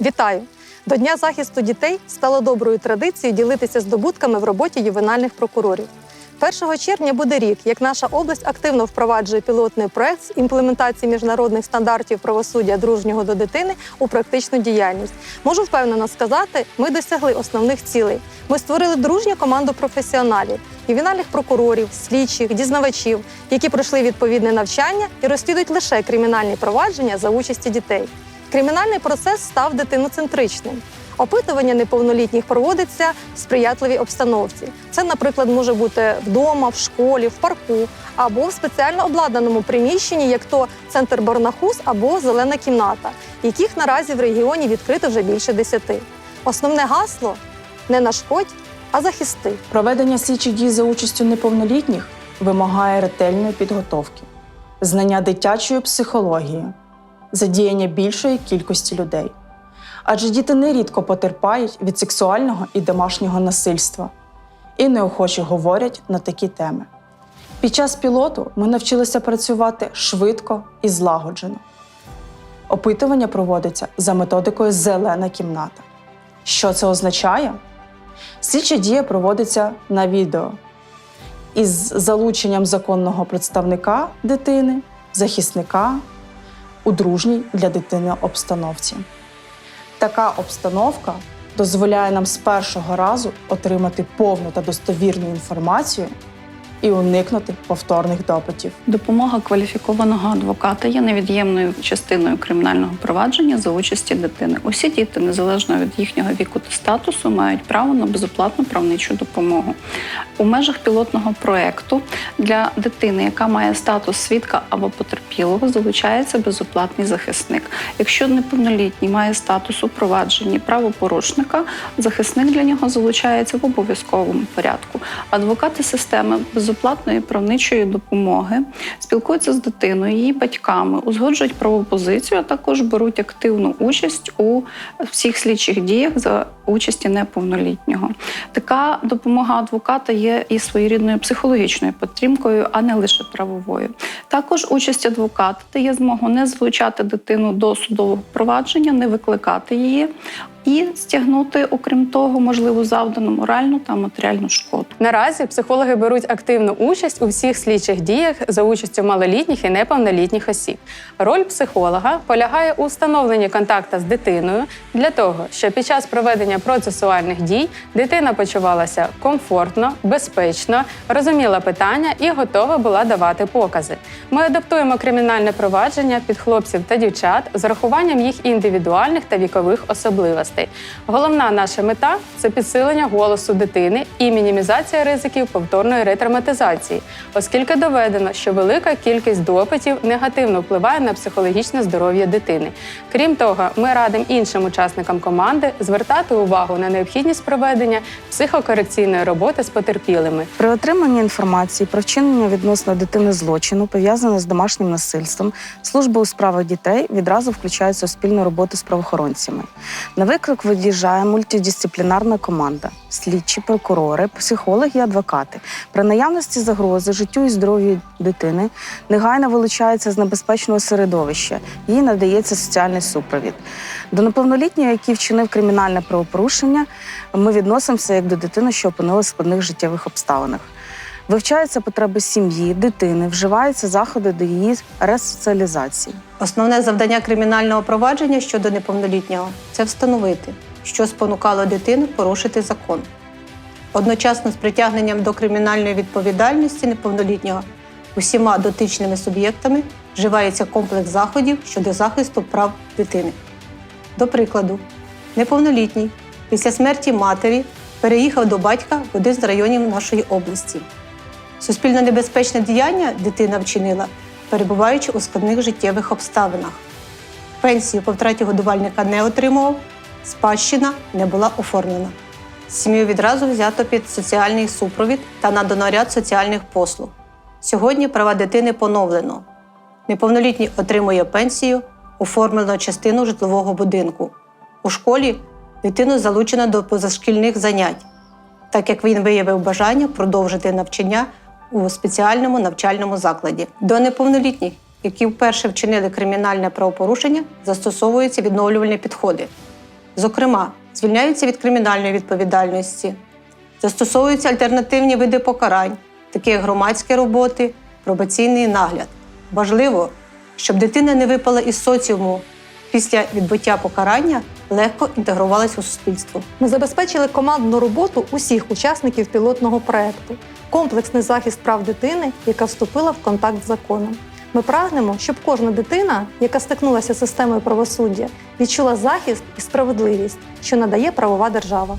Вітаю! До Дня захисту дітей стало доброю традицією ділитися здобутками в роботі ювенальних прокурорів. 1 червня буде рік, як наша область активно впроваджує пілотний проект з імплементації міжнародних стандартів правосуддя дружнього до дитини у практичну діяльність. Можу впевнено сказати, ми досягли основних цілей. Ми створили дружню команду професіоналів, ювенальних прокурорів, слідчих, дізнавачів, які пройшли відповідне навчання і розслідують лише кримінальні провадження за участі дітей. Кримінальний процес став дитиноцентричним. Опитування неповнолітніх проводиться в сприятливій обстановці. Це, наприклад, може бути вдома, в школі, в парку або в спеціально обладнаному приміщенні, як то центр Барнахус або зелена кімната, яких наразі в регіоні відкрито вже більше десяти. Основне гасло не нашкодь, а захисти. Проведення слідчих дій за участю неповнолітніх вимагає ретельної підготовки, знання дитячої психології, задіяння більшої кількості людей. Адже діти нерідко потерпають від сексуального і домашнього насильства і неохоче говорять на такі теми. Під час пілоту ми навчилися працювати швидко і злагоджено. Опитування проводиться за методикою Зелена кімната. Що це означає? Слідча дія проводиться на відео із залученням законного представника дитини, захисника у дружній для дитини обстановці. Така обстановка дозволяє нам з першого разу отримати повну та достовірну інформацію і уникнути повторних допитів. Допомога кваліфікованого адвоката є невід'ємною частиною кримінального провадження за участі дитини. Усі діти, незалежно від їхнього віку та статусу, мають право на безоплатну правничу допомогу. У межах пілотного проекту для дитини, яка має статус свідка або потерпілого, залучається безоплатний захисник. Якщо неповнолітній має статус у провадженні правопорушника, захисник для нього залучається в обов'язковому порядку. Адвокати системи безоплатної правничої допомоги спілкуються з дитиною, її батьками, узгоджують правову позицію, а також беруть активну участь у всіх слідчих діях за участі неповнолітнього. Така допомога адвоката є і своєрідною психологічною підтримкою, а не лише правовою. Також участь адвоката дає змогу не залучати дитину до судового провадження, не викликати її. І стягнути, окрім того, можливо, завдану моральну та матеріальну шкоду. Наразі психологи беруть активну участь у всіх слідчих діях за участю малолітніх і неповнолітніх осіб. Роль психолога полягає у встановленні контакту з дитиною для того, щоб під час проведення процесуальних дій дитина почувалася комфортно, безпечно, розуміла питання і готова була давати покази. Ми адаптуємо кримінальне провадження під хлопців та дівчат з урахуванням їх індивідуальних та вікових особливостей. Головна наша мета це підсилення голосу дитини і мінімізація ризиків повторної ретравматизації, оскільки доведено, що велика кількість допитів негативно впливає на психологічне здоров'я дитини. Крім того, ми радимо іншим учасникам команди звертати увагу на необхідність проведення психокорекційної роботи з потерпілими. При отриманні інформації про вчинення відносно дитини злочину, пов'язаного з домашнім насильством, служба у справах дітей відразу включається у спільну роботу з правоохоронцями. На виклик виїжджає мультидисциплінарна команда: слідчі, прокурори, психологи адвокати. При наявності загрози життю і здоров'ю дитини негайно вилучається з небезпечного середовища. Їй надається соціальний супровід. До неповнолітнього, який вчинив кримінальне правопорушення, ми відносимося як до дитини, що опинилася в складних життєвих обставинах. Вивчаються потреби сім'ї, дитини, вживаються заходи до її ресоціалізації. Основне завдання кримінального провадження щодо неповнолітнього це встановити, що спонукало дитину порушити закон. Одночасно з притягненням до кримінальної відповідальності неповнолітнього усіма дотичними суб'єктами вживається комплекс заходів щодо захисту прав дитини. До прикладу, неповнолітній після смерті матері переїхав до батька в один з районів нашої області. Суспільно небезпечне діяння дитина вчинила, перебуваючи у складних життєвих обставинах. Пенсію по втраті годувальника не отримував, спадщина не була оформлена. Сім'ю відразу взято під соціальний супровід та надано ряд соціальних послуг. Сьогодні права дитини поновлено. Неповнолітній отримує пенсію, оформлено частину житлового будинку. У школі дитину залучено до позашкільних занять, так як він виявив бажання продовжити навчання у спеціальному навчальному закладі. До неповнолітніх, які вперше вчинили кримінальне правопорушення, застосовуються відновлювальні підходи. Зокрема, звільняються від кримінальної відповідальності, застосовуються альтернативні види покарань, такі як громадські роботи, пробаційний нагляд. Важливо, щоб дитина не випала із соціуму після відбуття покарання, легко інтегрувалась у суспільство. Ми забезпечили командну роботу усіх учасників пілотного проекту, комплексний захист прав дитини, яка вступила в контакт з законом. Ми прагнемо, щоб кожна дитина, яка стикнулася з системою правосуддя, відчула захист і справедливість, що надає правова держава.